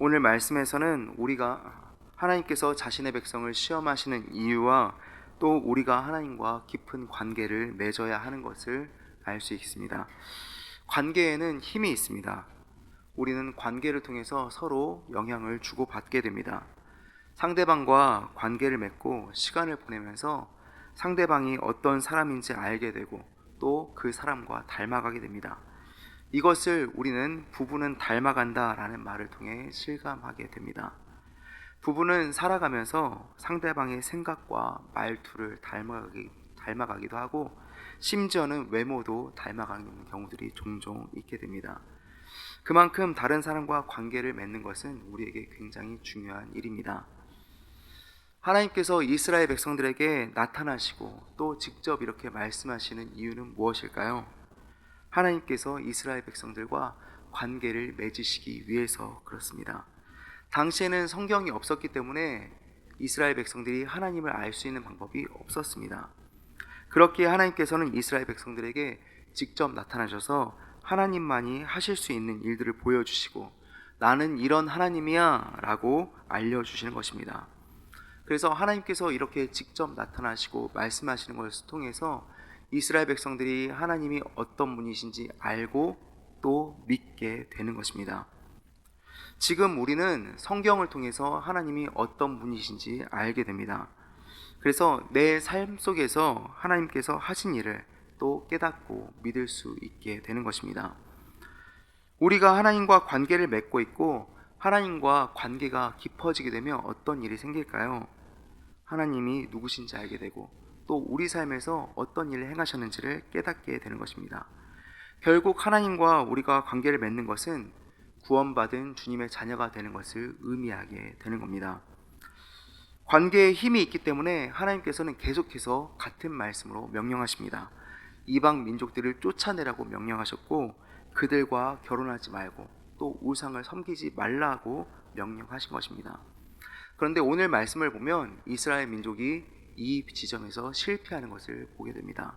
오늘 말씀에서는 우리가 하나님께서 자신의 백성을 시험하시는 이유와 또 우리가 하나님과 깊은 관계를 맺어야 하는 것을 알 수 있습니다. 관계에는 힘이 있습니다. 우리는 관계를 통해서 서로 영향을 주고받게 됩니다. 상대방과 관계를 맺고 시간을 보내면서 상대방이 어떤 사람인지 알게 되고 또 그 사람과 닮아가게 됩니다. 이것을 우리는 부부는 닮아간다라는 말을 통해 실감하게 됩니다. 부부는 살아가면서 상대방의 생각과 말투를 닮아가기, 닮아가기도 하고 심지어는 외모도 닮아가는 경우들이 종종 있게 됩니다. 그만큼 다른 사람과 관계를 맺는 것은 우리에게 굉장히 중요한 일입니다. 하나님께서 이스라엘 백성들에게 나타나시고 또 직접 이렇게 말씀하시는 이유는 무엇일까요? 하나님께서 이스라엘 백성들과 관계를 맺으시기 위해서 그렇습니다. 당시에는 성경이 없었기 때문에 이스라엘 백성들이 하나님을 알 수 있는 방법이 없었습니다. 그렇기에 하나님께서는 이스라엘 백성들에게 직접 나타나셔서 하나님만이 하실 수 있는 일들을 보여주시고 나는 이런 하나님이야 라고 알려주시는 것입니다. 그래서 하나님께서 이렇게 직접 나타나시고 말씀하시는 것을 통해서 이스라엘 백성들이 하나님이 어떤 분이신지 알고 또 믿게 되는 것입니다. 지금 우리는 성경을 통해서 하나님이 어떤 분이신지 알게 됩니다. 그래서 내 삶 속에서 하나님께서 하신 일을 또 깨닫고 믿을 수 있게 되는 것입니다. 우리가 하나님과 관계를 맺고 있고 하나님과 관계가 깊어지게 되면 어떤 일이 생길까요? 하나님이 누구신지 알게 되고 또 우리 삶에서 어떤 일을 행하셨는지를 깨닫게 되는 것입니다. 결국 하나님과 우리가 관계를 맺는 것은 구원받은 주님의 자녀가 되는 것을 의미하게 되는 겁니다. 관계에 힘이 있기 때문에 하나님께서는 계속해서 같은 말씀으로 명령하십니다. 이방 민족들을 쫓아내라고 명령하셨고 그들과 결혼하지 말고 또 우상을 섬기지 말라고 명령하신 것입니다. 그런데 오늘 말씀을 보면 이스라엘 민족이 이 지점에서 실패하는 것을 보게 됩니다.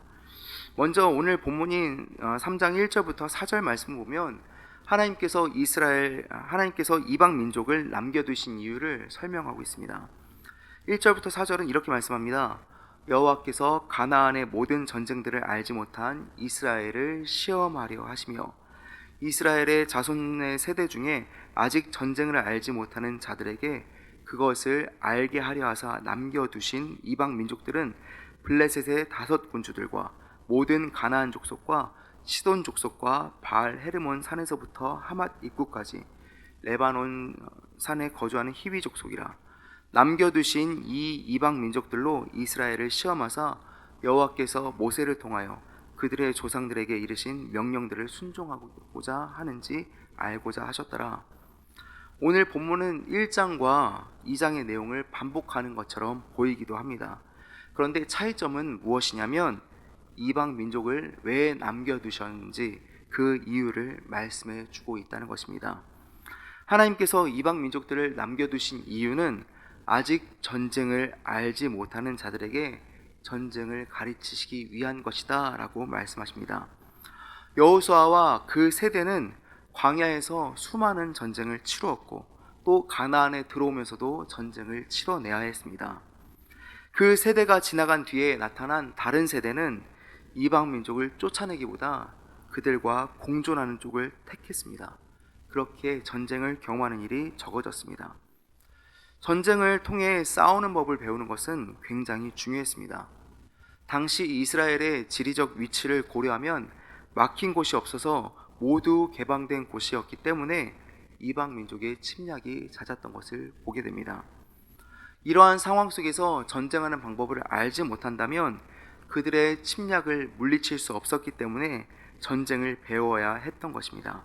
먼저 오늘 본문인 3장 1절부터 4절 말씀을 보면 하나님께서 이스라엘 하나님께서 이방 민족을 남겨 두신 이유를 설명하고 있습니다. 1절부터 4절은 이렇게 말씀합니다. 여호와께서 가나안의 모든 전쟁들을 알지 못한 이스라엘을 시험하려 하시며 이스라엘의 자손의 세대 중에 아직 전쟁을 알지 못하는 자들에게 그것을 알게 하려 하사 남겨두신 이방 민족들은 블레셋의 다섯 군주들과 모든 가나안 족속과 시돈 족속과 바알 헤르몬 산에서부터 하맛 입구까지 레바논 산에 거주하는 히위 족속이라 남겨두신 이 이방 민족들로 이스라엘을 시험하사 여호와께서 모세를 통하여 그들의 조상들에게 이르신 명령들을 순종하고자 하는지 알고자 하셨더라. 오늘 본문은 1장과 2장의 내용을 반복하는 것처럼 보이기도 합니다. 그런데 차이점은 무엇이냐면 이방 민족을 왜 남겨두셨는지 그 이유를 말씀해 주고 있다는 것입니다. 하나님께서 이방 민족들을 남겨두신 이유는 아직 전쟁을 알지 못하는 자들에게 전쟁을 가르치시기 위한 것이다 라고 말씀하십니다. 여호수아와 그 세대는 광야에서 수많은 전쟁을 치루었고 또 가나안에 들어오면서도 전쟁을 치러내야 했습니다. 그 세대가 지나간 뒤에 나타난 다른 세대는 이방 민족을 쫓아내기보다 그들과 공존하는 쪽을 택했습니다. 그렇게 전쟁을 경험하는 일이 적어졌습니다. 전쟁을 통해 싸우는 법을 배우는 것은 굉장히 중요했습니다. 당시 이스라엘의 지리적 위치를 고려하면 막힌 곳이 없어서 모두 개방된 곳이었기 때문에 이방 민족의 침략이 잦았던 것을 보게 됩니다. 이러한 상황 속에서 전쟁하는 방법을 알지 못한다면 그들의 침략을 물리칠 수 없었기 때문에 전쟁을 배워야 했던 것입니다.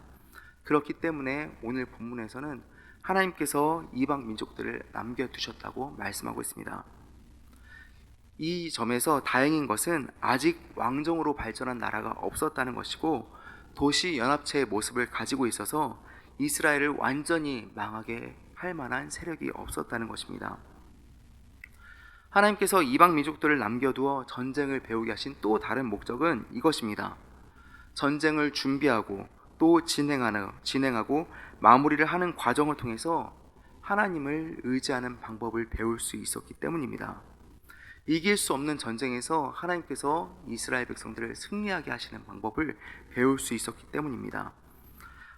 그렇기 때문에 오늘 본문에서는 하나님께서 이방 민족들을 남겨두셨다고 말씀하고 있습니다. 이 점에서 다행인 것은 아직 왕정으로 발전한 나라가 없었다는 것이고 도시 연합체의 모습을 가지고 있어서 이스라엘을 완전히 망하게 할 만한 세력이 없었다는 것입니다. 하나님께서 이방 민족들을 남겨두어 전쟁을 배우게 하신 또 다른 목적은 이것입니다. 전쟁을 준비하고 또 진행하는, 진행하고 마무리를 하는 과정을 통해서 하나님을 의지하는 방법을 배울 수 있었기 때문입니다. 이길 수 없는 전쟁에서 하나님께서 이스라엘 백성들을 승리하게 하시는 방법을 배울 수 있었기 때문입니다.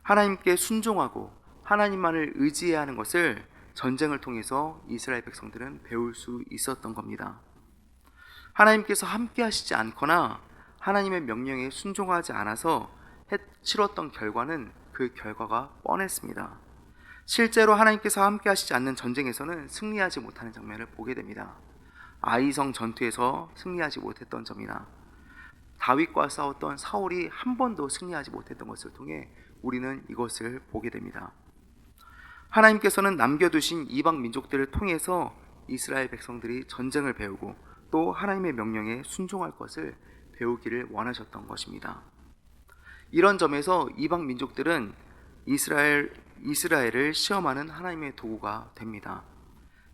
하나님께 순종하고 하나님만을 의지해야 하는 것을 전쟁을 통해서 이스라엘 백성들은 배울 수 있었던 겁니다. 하나님께서 함께 하시지 않거나 하나님의 명령에 순종하지 않아서 치렀던 결과는 그 결과가 뻔했습니다. 실제로 하나님께서 함께 하시지 않는 전쟁에서는 승리하지 못하는 장면을 보게 됩니다. 아이성 전투에서 승리하지 못했던 점이나 다윗과 싸웠던 사울이 한 번도 승리하지 못했던 것을 통해 우리는 이것을 보게 됩니다. 하나님께서는 남겨두신 이방 민족들을 통해서 이스라엘 백성들이 전쟁을 배우고 또 하나님의 명령에 순종할 것을 배우기를 원하셨던 것입니다. 이런 점에서 이방 민족들은 이스라엘 이스라엘을 시험하는 하나님의 도구가 됩니다.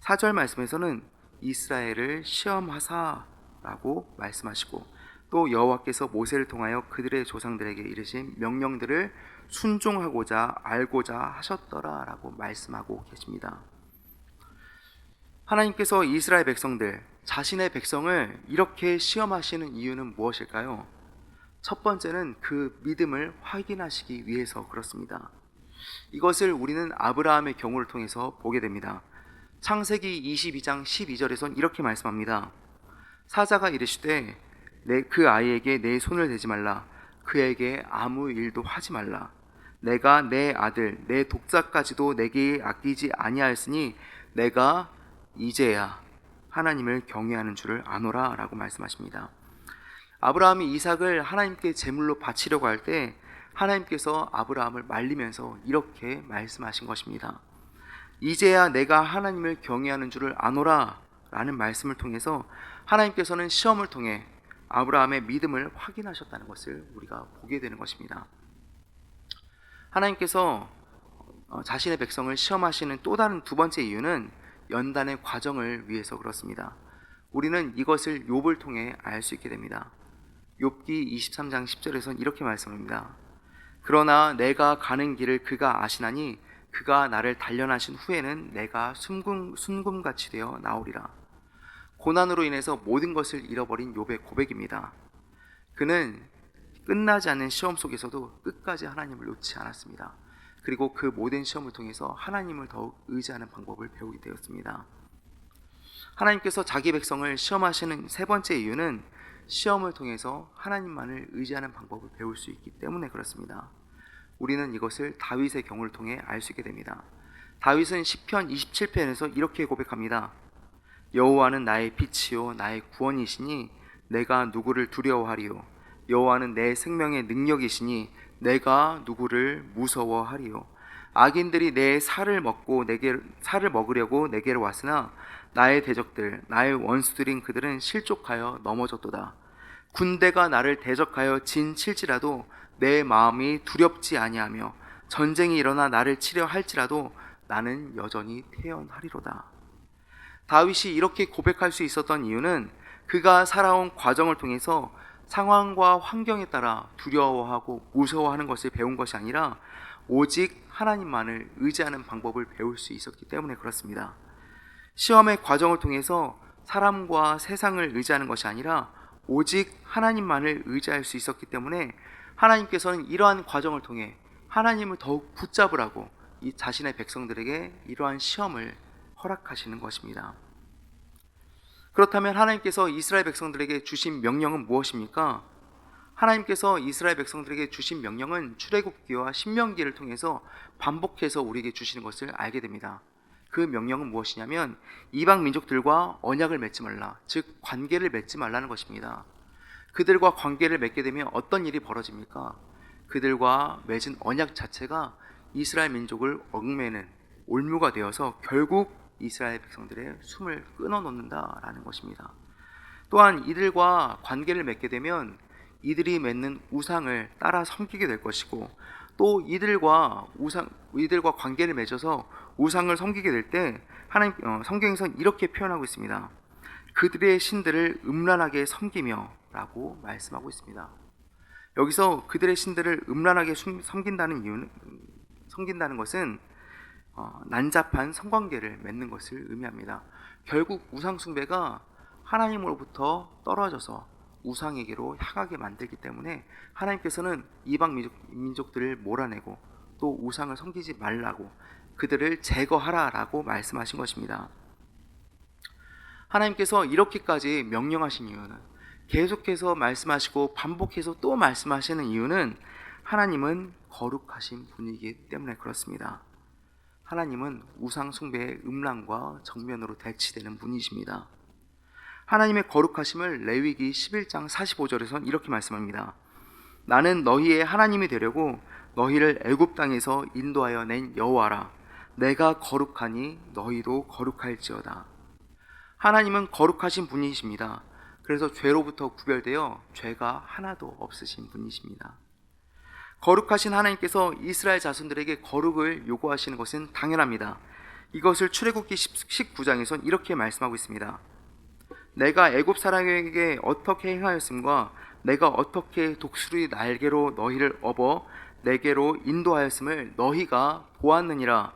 4절 말씀에서는 이스라엘을 시험하사라고 말씀하시고 또 여호와께서 모세를 통하여 그들의 조상들에게 이르신 명령들을 순종하고자 알고자 하셨더라라고 말씀하고 계십니다. 하나님께서 이스라엘 백성들 자신의 백성을 이렇게 시험하시는 이유는 무엇일까요? 첫 번째는 그 믿음을 확인하시기 위해서 그렇습니다. 이것을 우리는 아브라함의 경우를 통해서 보게 됩니다. 창세기 22장 12절에선 이렇게 말씀합니다. 사자가 이르시되 내그 아이에게 내 손을 대지 말라 그에게 아무 일도 하지 말라 내가 내 아들 내 독자까지도 내게 아끼지 아니하였으니 내가 이제야 하나님을 경외하는 줄을 아노라 라고 말씀하십니다. 아브라함이 이삭을 하나님께 제물로 바치려고 할 때 하나님께서 아브라함을 말리면서 이렇게 말씀하신 것입니다. 이제야 내가 하나님을 경외하는 줄을 아노라 라는 말씀을 통해서 하나님께서는 시험을 통해 아브라함의 믿음을 확인하셨다는 것을 우리가 보게 되는 것입니다. 하나님께서 어, 자신의 백성을 시험하시는 또 다른 두 번째 이유는 연단의 과정을 위해서 그렇습니다. 우리는 이것을 욥을 통해 알 수 있게 됩니다. 욥기 23장 10절에서는 이렇게 말씀합니다. 그러나 내가 가는 길을 그가 아시나니 그가 나를 단련하신 후에는 내가 순금, 순금같이 되어 나오리라. 고난으로 인해서 모든 것을 잃어버린 욥의 고백입니다. 그는 끝나지 않는 시험 속에서도 끝까지 하나님을 놓지 않았습니다. 그리고 그 모든 시험을 통해서 하나님을 더욱 의지하는 방법을 배우게 되었습니다. 하나님께서 자기 백성을 시험하시는 세 번째 이유는 시험을 통해서 하나님만을 의지하는 방법을 배울 수 있기 때문에 그렇습니다. 우리는 이것을 다윗의 경우를 통해 알 수 있게 됩니다. 다윗은 시편 27편에서 이렇게 고백합니다. 여호와는 나의 빛이요 나의 구원이시니 내가 누구를 두려워하리요 여호와는 내 생명의 능력이시니 내가 누구를 무서워하리요 악인들이 내 살을 먹고 내게 살을 먹으려고 내게로 왔으나 나의 대적들 나의 원수들인 그들은 실족하여 넘어졌도다 군대가 나를 대적하여 진 칠지라도 내 마음이 두렵지 아니하며 전쟁이 일어나 나를 치려 할지라도 나는 여전히 태연하리로다 다윗이 이렇게 고백할 수 있었던 이유는 그가 살아온 과정을 통해서 상황과 환경에 따라 두려워하고 무서워하는 것을 배운 것이 아니라 오직 하나님만을 의지하는 방법을 배울 수 있었기 때문에 그렇습니다. 시험의 과정을 통해서 사람과 세상을 의지하는 것이 아니라 오직 하나님만을 의지할 수 있었기 때문에 하나님께서는 이러한 과정을 통해 하나님을 더욱 붙잡으라고 이 자신의 백성들에게 이러한 시험을 허락하시는 것입니다. 그렇다면 하나님께서 이스라엘 백성들에게 주신 명령은 무엇입니까? 하나님께서 이스라엘 백성들에게 주신 명령은 출애굽기와 신명기를 통해서 반복해서 우리에게 주시는 것을 알게 됩니다. 그 명령은 무엇이냐면 이방 민족들과 언약을 맺지 말라, 즉 관계를 맺지 말라는 것입니다. 그들과 관계를 맺게 되면 어떤 일이 벌어집니까? 그들과 맺은 언약 자체가 이스라엘 민족을 얽매는 올무가 되어서 결국 이스라엘 백성들의 숨을 끊어 놓는다라는 것입니다. 또한 이들과 관계를 맺게 되면 이들이 맺는 우상을 따라 섬기게 될 것이고 또 이들과 우상 이들과 관계를 맺어서 우상을 섬기게 될 때 하나님 어, 성경에서 이렇게 표현하고 있습니다. 그들의 신들을 음란하게 섬기며 라고 말씀하고 있습니다. 여기서 그들의 신들을 음란하게 섬긴다는 이유는 섬긴다는 것은 어, 난잡한 성관계를 맺는 것을 의미합니다. 결국 우상 숭배가 하나님으로부터 떨어져서 우상에게로 향하게 만들기 때문에 하나님께서는 이방 민족, 민족들을 몰아내고 또 우상을 섬기지 말라고 그들을 제거하라라고 말씀하신 것입니다. 하나님께서 이렇게까지 명령하신 이유는 계속해서 말씀하시고 반복해서 또 말씀하시는 이유는 하나님은 거룩하신 분이기 때문에 그렇습니다. 하나님은 우상 숭배의 음란과 정면으로 대치되는 분이십니다. 하나님의 거룩하심을 레위기 11장 45절에선 이렇게 말씀합니다. 나는 너희의 하나님이 되려고 너희를 애굽 땅에서 인도하여 낸 여호와라. 내가 거룩하니 너희도 거룩할지어다. 하나님은 거룩하신 분이십니다. 그래서 죄로부터 구별되어 죄가 하나도 없으신 분이십니다. 거룩하신 하나님께서 이스라엘 자손들에게 거룩을 요구하시는 것은 당연합니다. 이것을 출애굽기 19장에선 이렇게 말씀하고 있습니다. 내가 애굽 사람에게 어떻게 행하였음과 내가 어떻게 독수리 날개로 너희를 업어 내게로 인도하였음을 너희가 보았느니라.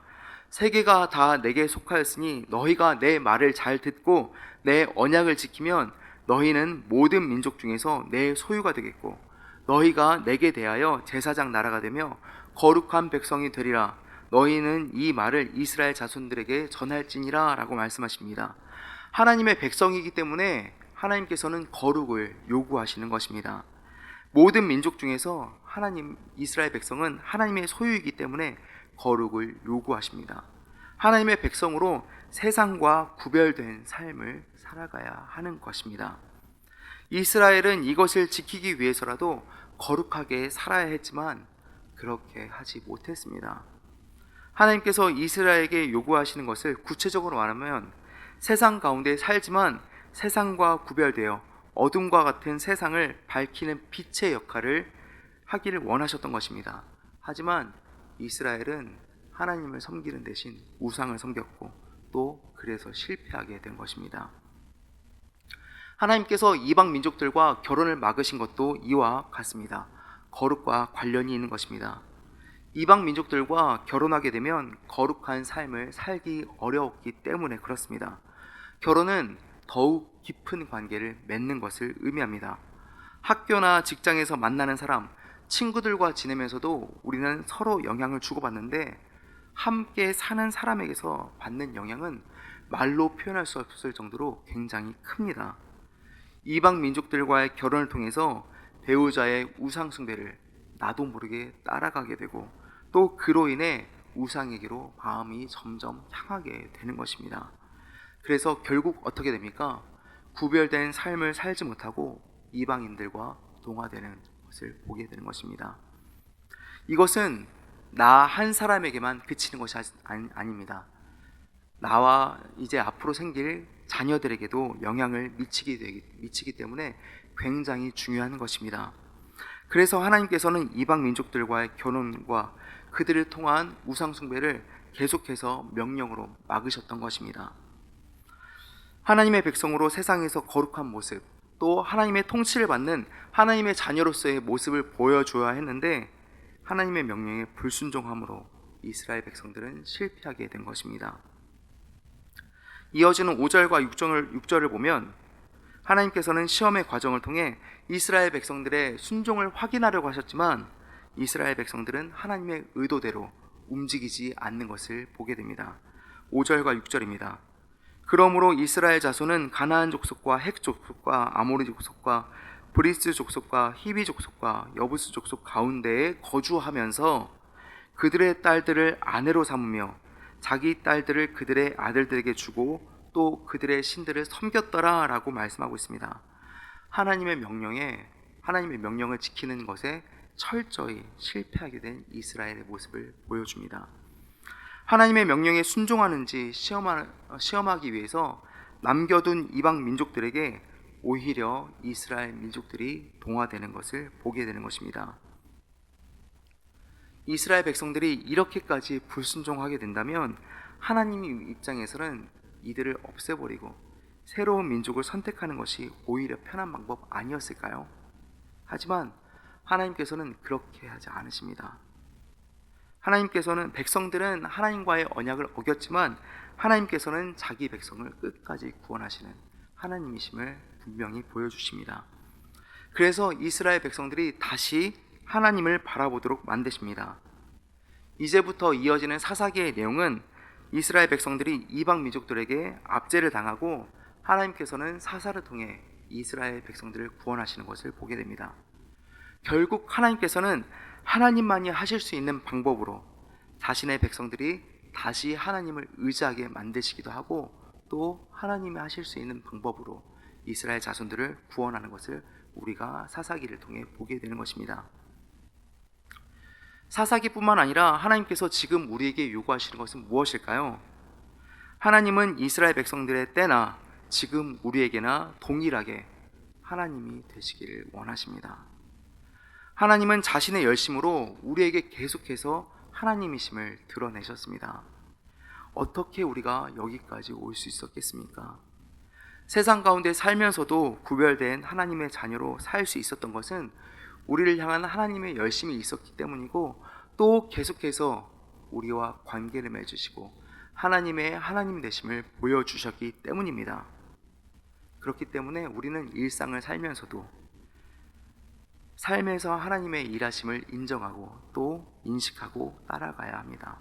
세계가 다 내게 속하였으니 너희가 내 말을 잘 듣고 내 언약을 지키면 너희는 모든 민족 중에서 내 소유가 되겠고 너희가 내게 대하여 제사장 나라가 되며 거룩한 백성이 되리라. 너희는 이 말을 이스라엘 자손들에게 전할지니라라고 말씀하십니다. 하나님의 백성이기 때문에 하나님께서는 거룩을 요구하시는 것입니다. 모든 민족 중에서 하나님 이스라엘 백성은 하나님의 소유이기 때문에 거룩을 요구하십니다. 하나님의 백성으로 세상과 구별된 삶을 살아가야 하는 것입니다. 이스라엘은 이것을 지키기 위해서라도 거룩하게 살아야 했지만 그렇게 하지 못했습니다. 하나님께서 이스라엘에게 요구하시는 것을 구체적으로 말하면 세상 가운데 살지만 세상과 구별되어 어둠과 같은 세상을 밝히는 빛의 역할을 하기를 원하셨던 것입니다. 하지만 이스라엘은 하나님을 섬기는 대신 우상을 섬겼고 또 그래서 실패하게 된 것입니다. 하나님께서 이방 민족들과 결혼을 막으신 것도 이와 같습니다. 거룩과 관련이 있는 것입니다. 이방 민족들과 결혼하게 되면 거룩한 삶을 살기 어려웠기 때문에 그렇습니다. 결혼은 더욱 깊은 관계를 맺는 것을 의미합니다. 학교나 직장에서 만나는 사람, 친구들과 지내면서도 우리는 서로 영향을 주고받는데 함께 사는 사람에게서 받는 영향은 말로 표현할 수 없을 정도로 굉장히 큽니다. 이방 민족들과의 결혼을 통해서 배우자의 우상 숭배를 나도 모르게 따라가게 되고 또 그로 인해 우상에게로 마음이 점점 향하게 되는 것입니다. 그래서 결국 어떻게 됩니까? 구별된 삶을 살지 못하고 이방인들과 동화되는 것을 보게 되는 것입니다. 이것은 나 한 사람에게만 그치는 것이 아닙니다. 나와 이제 앞으로 생길 자녀들에게도 영향을 미치게 되기, 미치기 때문에 굉장히 중요한 것입니다. 그래서 하나님께서는 이방 민족들과의 결혼과 그들을 통한 우상 숭배를 계속해서 명령으로 막으셨던 것입니다. 하나님의 백성으로 세상에서 거룩한 모습, 또 하나님의 통치를 받는 하나님의 자녀로서의 모습을 보여줘야 했는데 하나님의 명령에 불순종함으로 이스라엘 백성들은 실패하게 된 것입니다. 이어지는 5절과 6절을, 6절을 보면 하나님께서는 시험의 과정을 통해 이스라엘 백성들의 순종을 확인하려고 하셨지만 이스라엘 백성들은 하나님의 의도대로 움직이지 않는 것을 보게 됩니다. 5절과 6절입니다. 그러므로 이스라엘 자손은 가나안 족속과 핵 족속과 아모리 족속과 브리스 족속과 히비 족속과 여부스 족속 가운데에 거주하면서 그들의 딸들을 아내로 삼으며 자기 딸들을 그들의 아들들에게 주고 또 그들의 신들을 섬겼더라라고 말씀하고 있습니다. 하나님의 명령에 하나님의 명령을 지키는 것에 철저히 실패하게 된 이스라엘의 모습을 보여줍니다. 하나님의 명령에 순종하는지 시험하, 시험하기 위해서 남겨둔 이방 민족들에게 오히려 이스라엘 민족들이 동화되는 것을 보게 되는 것입니다. 이스라엘 백성들이 이렇게까지 불순종하게 된다면 하나님 입장에서는 이들을 없애버리고 새로운 민족을 선택하는 것이 오히려 편한 방법 아니었을까요? 하지만 하나님께서는 그렇게 하지 않으십니다. 하나님께서는 백성들은 하나님과의 언약을 어겼지만 하나님께서는 자기 백성을 끝까지 구원하시는 하나님이심을 분명히 보여주십니다. 그래서 이스라엘 백성들이 다시 하나님을 바라보도록 만드십니다. 이제부터 이어지는 사사기의 내용은 이스라엘 백성들이 이방 민족들에게 압제를 당하고 하나님께서는 사사를 통해 이스라엘 백성들을 구원하시는 것을 보게 됩니다. 결국 하나님께서는 하나님만이 하실 수 있는 방법으로 자신의 백성들이 다시 하나님을 의지하게 만드시기도 하고 또 하나님이 하실 수 있는 방법으로 이스라엘 자손들을 구원하는 것을 우리가 사사기를 통해 보게 되는 것입니다. 사사기뿐만 아니라 하나님께서 지금 우리에게 요구하시는 것은 무엇일까요? 하나님은 이스라엘 백성들의 때나 지금 우리에게나 동일하게 하나님이 되시기를 원하십니다. 하나님은 자신의 열심으로 우리에게 계속해서 하나님이심을 드러내셨습니다. 어떻게 우리가 여기까지 올 수 있었겠습니까? 세상 가운데 살면서도 구별된 하나님의 자녀로 살 수 있었던 것은 우리를 향한 하나님의 열심이 있었기 때문이고 또 계속해서 우리와 관계를 맺으시고 하나님의 하나님 되심을 보여주셨기 때문입니다. 그렇기 때문에 우리는 일상을 살면서도 삶에서 하나님의 일하심을 인정하고 또 인식하고 따라가야 합니다.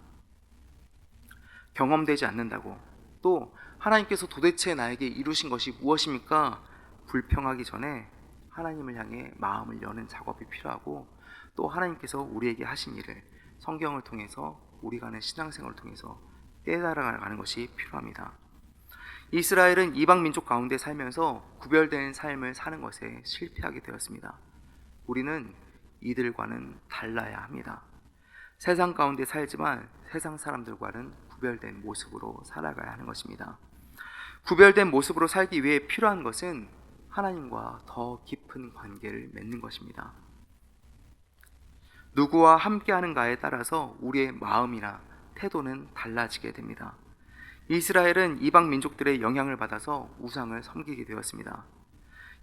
경험되지 않는다고 또 하나님께서 도대체 나에게 이루신 것이 무엇입니까? 불평하기 전에 하나님을 향해 마음을 여는 작업이 필요하고 또 하나님께서 우리에게 하신 일을 성경을 통해서 하는 신앙생활을 통해서 깨달아가는 것이 필요합니다. 이스라엘은 이방 민족 가운데 살면서 구별된 삶을 사는 것에 실패하게 되었습니다. 우리는 이들과는 달라야 합니다. 세상 가운데 살지만 세상 사람들과는 구별된 모습으로 살아가야 하는 것입니다. 구별된 모습으로 살기 위해 필요한 것은 하나님과 더 깊은 관계를 맺는 것입니다. 누구와 함께 하는가에 따라서 우리의 마음이나 태도는 달라지게 됩니다. 이스라엘은 이방 민족들의 영향을 받아서 우상을 섬기게 되었습니다.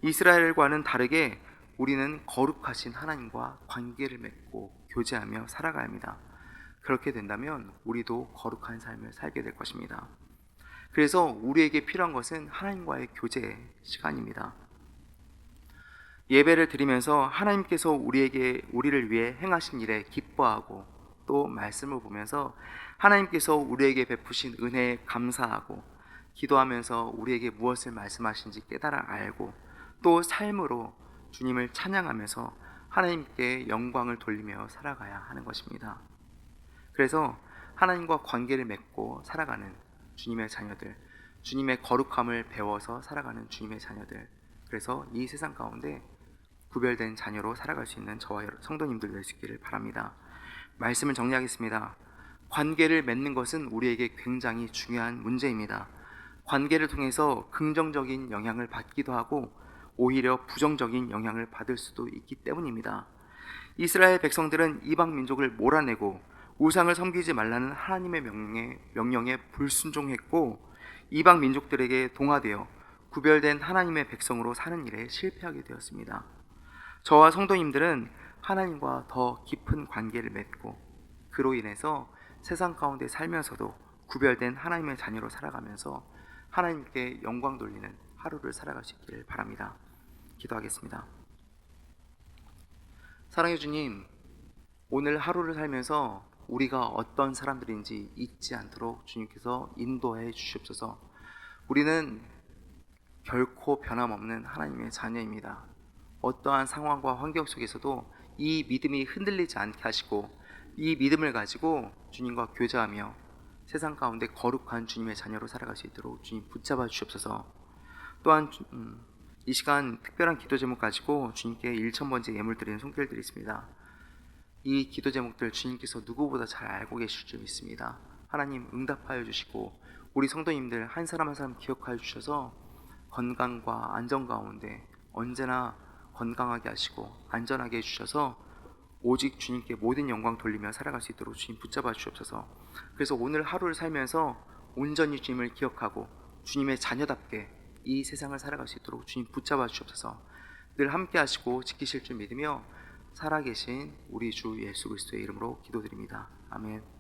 이스라엘과는 다르게 우리는 거룩하신 하나님과 관계를 맺고 교제하며 살아가야 합니다. 그렇게 된다면 우리도 거룩한 삶을 살게 될 것입니다. 그래서 우리에게 필요한 것은 하나님과의 교제 시간입니다. 예배를 드리면서 하나님께서 우리에게 우리를 위해 행하신 일에 기뻐하고 또 말씀을 보면서 하나님께서 우리에게 베푸신 은혜에 감사하고 기도하면서 우리에게 무엇을 말씀하신지 깨달아 알고 또 삶으로 주님을 찬양하면서 하나님께 영광을 돌리며 살아가야 하는 것입니다. 그래서 하나님과 관계를 맺고 살아가는 주님의 자녀들, 주님의 거룩함을 배워서 살아가는 주님의 자녀들. 그래서 이 세상 가운데 구별된 자녀로 살아갈 수 있는 저와 성도님들 있기를 바랍니다. 말씀을 정리하겠습니다. 관계를 맺는 것은 우리에게 굉장히 중요한 문제입니다. 관계를 통해서 긍정적인 영향을 받기도 하고 오히려 부정적인 영향을 받을 수도 있기 때문입니다. 이스라엘 백성들은 이방 민족을 몰아내고 우상을 섬기지 말라는 하나님의 명령에, 명령에 불순종했고 이방 민족들에게 동화되어 구별된 하나님의 백성으로 사는 일에 실패하게 되었습니다. 저와 성도님들은 하나님과 더 깊은 관계를 맺고 그로 인해서 세상 가운데 살면서도 구별된 하나님의 자녀로 살아가면서 하나님께 영광 돌리는 하루를 살아갈 수 있기를 바랍니다. 기도하겠습니다. 사랑해 주님, 오늘 하루를 살면서 우리가 어떤 사람들인지 잊지 않도록 주님께서 인도해 주시옵소서. 우리는 결코 변함없는 하나님의 자녀입니다. 어떠한 상황과 환경 속에서도 이 믿음이 흔들리지 않게 하시고 이 믿음을 가지고 주님과 교제하며 세상 가운데 거룩한 주님의 자녀로 살아갈 수 있도록 주님 붙잡아 주시옵소서. 또한 음, 이 시간 특별한 기도 제목 가지고 주님께 1천 번째 예물 드리는 손길을 드리겠습니다. 이 기도 제목들 주님께서 누구보다 잘 알고 계실 줄 믿습니다. 하나님 응답하여 주시고 우리 성도님들 한 사람 한 사람 기억하여 주셔서 건강과 안전 가운데 언제나 건강하게 하시고 안전하게 해주셔서 오직 주님께 모든 영광 돌리며 살아갈 수 있도록 주님 붙잡아 주옵소서. 그래서 오늘 하루를 살면서 온전히 주님을 기억하고 주님의 자녀답게 이 세상을 살아갈 수 있도록 주님 붙잡아 주옵소서. 늘 함께 하시고 지키실 줄 믿으며 살아계신 우리 주 예수 그리스도의 이름으로 기도드립니다. 아멘.